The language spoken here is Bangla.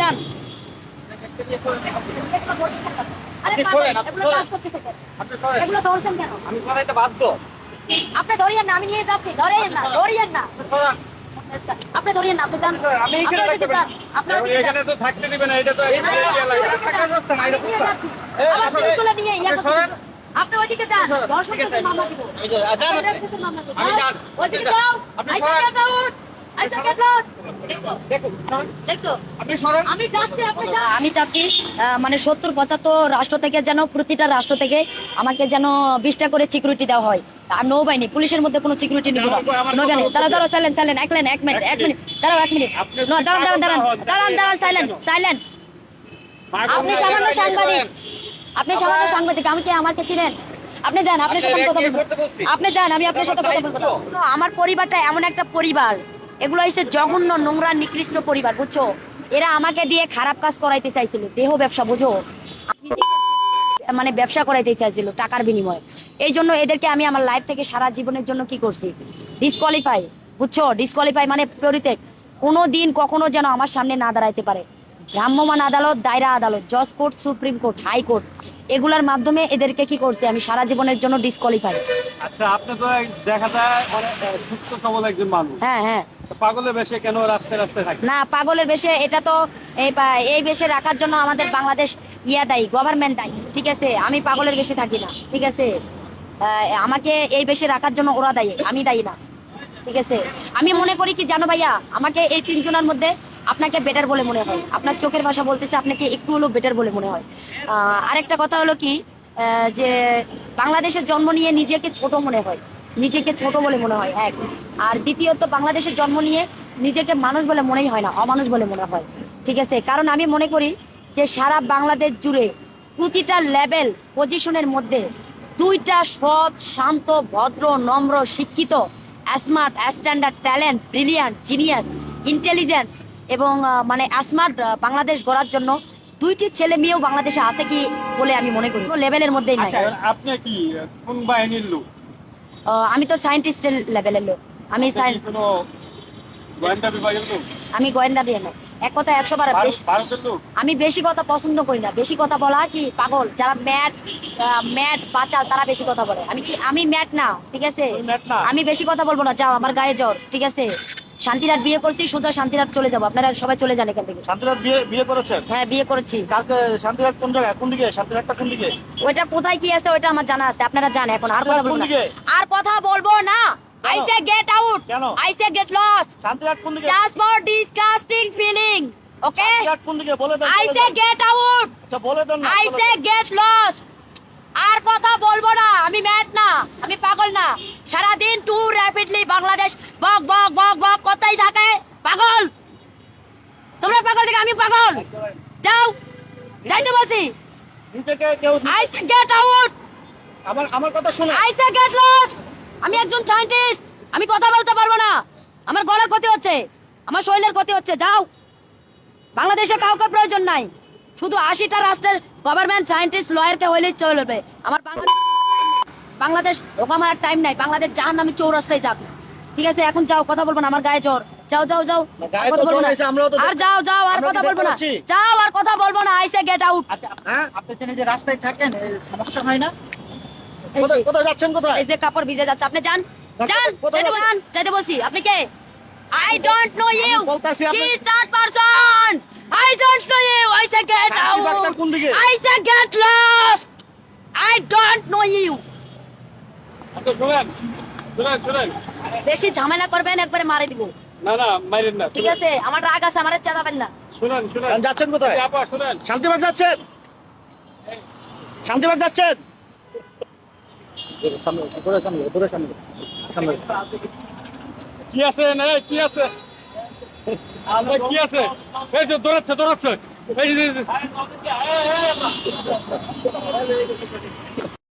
যান। আপনি পাগল, সরেন, আপনি এগুলো সরেন। কাজ করতেছে কেন? আপনি সরেন। এগুলো ধরছেন কেন? আমি সরাইতে বাধ্য। আপনি ধরিয়েন না আমি নিয়ে যাচ্ছি। ধরিয়েন না ধরিয়েন না। আপনি সরান। ধরিয়েন না আপনি যান। আমি এখানে থাকতে আপনারা এখানে তো থাকতে না এটা তো এই থাকার রাস্তা নিয়ে ইয়া আপনি ওইদিকে যান। দর্শক মামলা দিব। আমি। যান। ওইদিকে যাও। আপনি সরেন। আমি আপনি যান। আমি চাচ্ছি মানে সত্তর পঁচাত্তর রাষ্ট্র থেকে যেন প্রতিটা রাষ্ট্র থেকে আমাকে যেন বিশটা করে সিকিউরিটি দেওয়া হয়। আর নৌবাহিনী পুলিশের মধ্যে কোনো সিকিউরিটি নিব না। আমার- আমার নৌবাহিনী বলতে দাঁড়াও সাইলেন্ট সাইলেন্ট এক লাইন এক মিনিট এক মিনিট দাঁড়াও এক মিনিট দাঁড়ান দাঁড়ান দাঁড়ান। দাঁড়ান? সাইলেন্ট সাইলেন্ট আপনি সামান্য সাংবাদিক। আপনি সামান্য সাংবাদিক আমি কি? আমাকে চিনেন? আপনি যান আপনার সাথে কথা বলব আপনি যান আমি আপনার সাথে কথা বলব। আমার পরিবারটা এমন একটা পরিবার। এগুলো হচ্ছে জঘন্য নোংরা, নিকৃষ্ট পরিবার, বুঝছ? এরা আমাকে দিয়ে খারাপ কাজ করাইতে চাইছিল। দেহ ব্যবসা, বুঝো? মানে ব্যবসা করাইতে চাইছিল টাকার বিনিময়ে। এই জন্য এদেরকে আমি আমার লাইফ থেকে সারা জীবনের জন্য কি করছি? ডিসকোয়ালিফাই বুঝছ? ডিসকোয়ালিফাই মানে পরিত্যাগ। কোনো দিন কখনো যেন আমার সামনে না দাঁড়াইতে পারে। ভ্রাম্যমাণ আদালত দায়রা আদালত জজ কোর্ট সুপ্রিম কোর্ট হাইকোর্ট এগুলার মাধ্যমে এদেরকে কি করছি? আমি সারা জীবনের জন্য ডিসকোয়ালিফাই আচ্ছা আপনি তো দেখা যায় সুস্থ সবল একজন মানুষ। হ্যাঁ হ্যাঁ। পাগলের বেশে কেন রাস্তায় রাস্তায় থাকে? না পাগলের বেশে এটা তো এই এই বেশে রাখার জন্য আমাদের বাংলাদেশ ইয়া দায়ী গভর্নমেন্ট দায়ী ঠিক আছে? আমি পাগলের বেশে থাকি না ঠিক আছে? আমাকে এই বেশে রাখার জন্য ওরা দায়ী আমি দায়ী না ঠিক আছে? আমি মনে করি কি জানো ভাইয়া আমাকে এই তিনজনের মধ্যে আপনাকে বেটার বলে মনে হয়। আপনার চোখের ভাষা বলতেছে, আপনাকে একটু হলেও বেটার বলে মনে হয়। আরেকটা কথা হলো কি যে বাংলাদেশের জন্ম নিয়ে নিজেকে ছোট মনে হয়। নিজেকে ছোট বলে মনে হয়, এক। আর দ্বিতীয়ত, বাংলাদেশের জন্ম নিয়ে নিজেকে মানুষ বলে মনেই হয় না, অমানুষ বলে মনে হয়। ঠিক আছে? কারণ আমি মনে করি যে সারা বাংলাদেশ জুড়ে প্রতিটা লেভেল পজিশনের মধ্যে দুইটা সৎ, শান্ত, ভদ্র, নম্র, শিক্ষিত smart standard talent brilliant genius intelligence এবং মানে স্মার্ট বাংলাদেশ গড়ার জন্য দুইটি ছেলে মেয়েও বাংলাদেশে আছে কি বলে আমি মনে করি লেভেলের মধ্যেই নাই। আচ্ছা আপনি কি কোন বাহিনীর লোক? আমি তো সায়েন্টিস্টের লেভেলের লোক। আমি আমি গোয়েন্দা দিয়ে এক কথা একশো বার আমি বেশি কথা পছন্দ করি না। বেশি কথা বলা কি পাগল। যারা ম্যাট ম্যাট বাচাল তারা বেশি কথা বলে। আমি কি আমি ম্যাট না ঠিক আছে? আমি বেশি কথা বলব না। যাও আমার গায়ে জ্বর ঠিক আছে? বিয়ে করছি সোজা চলে যাব। আপনারা সবাই চলে যান এখান থেকে। শান্তিরাত বিয়ে বিয়ে করেছেন? হ্যাঁ বিয়ে করেছি। কালকে শান্তিরাত কোন জায়গায়? কোন দিকে? শান্তিরাতটা কোন দিকে? ওইটা কোথায় কি আছে ওইটা আমার জানা আছে। আপনারা জান এখন আর কথা বলব না। আর কথা বলব না। আই সে গেট আউট কেন? আই সে গেট শান্তিরাত কোন দিকে? Just for disgusting feeling okay শান্তিরাত কোন দিকে? বলে দেন আই সে গেট আউট আচ্ছা বলে দেন আই সে গেট লস আর কথা বলব না। আমি ম্যাট না আমি পাগল না। সারাদিন টু র্যাপিডলি বাংলাদেশ থেকে আমি পাগল। যাও যাইতে বলছি। নিজেকে কেউ আই সে গেট আউট আমার আমার কথা শুনে। আই সে গেট আমি একজন সায়েন্টিস্ট আমি কথা বলতে পারব না। আমার গলার ক্ষতি হচ্ছে। আমার শরীরের ক্ষতি হচ্ছে। যাও। বাংলাদেশে কাউকে প্রয়োজন নাই। শুধু আশিটা রাষ্ট্রের গভর্নমেন্ট সায়েন্টিস্ট লয়ারকে হইলেই চলবে। আমার বাংলাদেশ বাংলাদেশ ওকে আমার টাইম নাই। বাংলাদেশ জাহান আমি চৌরাস্তায় যাক। ঠিক আছে এখন যাও। কথা বলব না। আমার গায়ে জ্বর। যাও যাও যাও। আর কথা বলব না। হয়েছে, আমরাও তো আর যাও যাও আর কথা বলব না। যাও আর কথা বলব না। আইসে গেট আউট হ্যাঁ? আপনি জেনে যে রাস্তায় থাকেন সমস্যা হয় না? কোথায় কোথায় যাচ্ছেন কোথায়? এই যে কাপড় ভিজে যাচ্ছে। আপনি যান। যান কোথায় যাইতে যাচ্ছেন? বলছি। আপনি কে? I don't know you she is not person I don't know you I say get out I say get lost I don't know you আপনি শুনেন শুনেন শুনেন। বেশি ঝামেলা করবেন একবারে মারে দিব। না না মাইরেন না ঠিক আছে আমার রাগ আছে আমারে চালাবেন না। শুনেন শুনেন। যাচ্ছেন কোথায়? আপা শুনেন। শান্তিবাগ যাচ্ছেন? শান্তিবাগ যাচ্ছেন? কি আছে? না কি আছে? আমরা কি আছে? এই দৌড়াচ্ছে দৌড়াচ্ছে। এই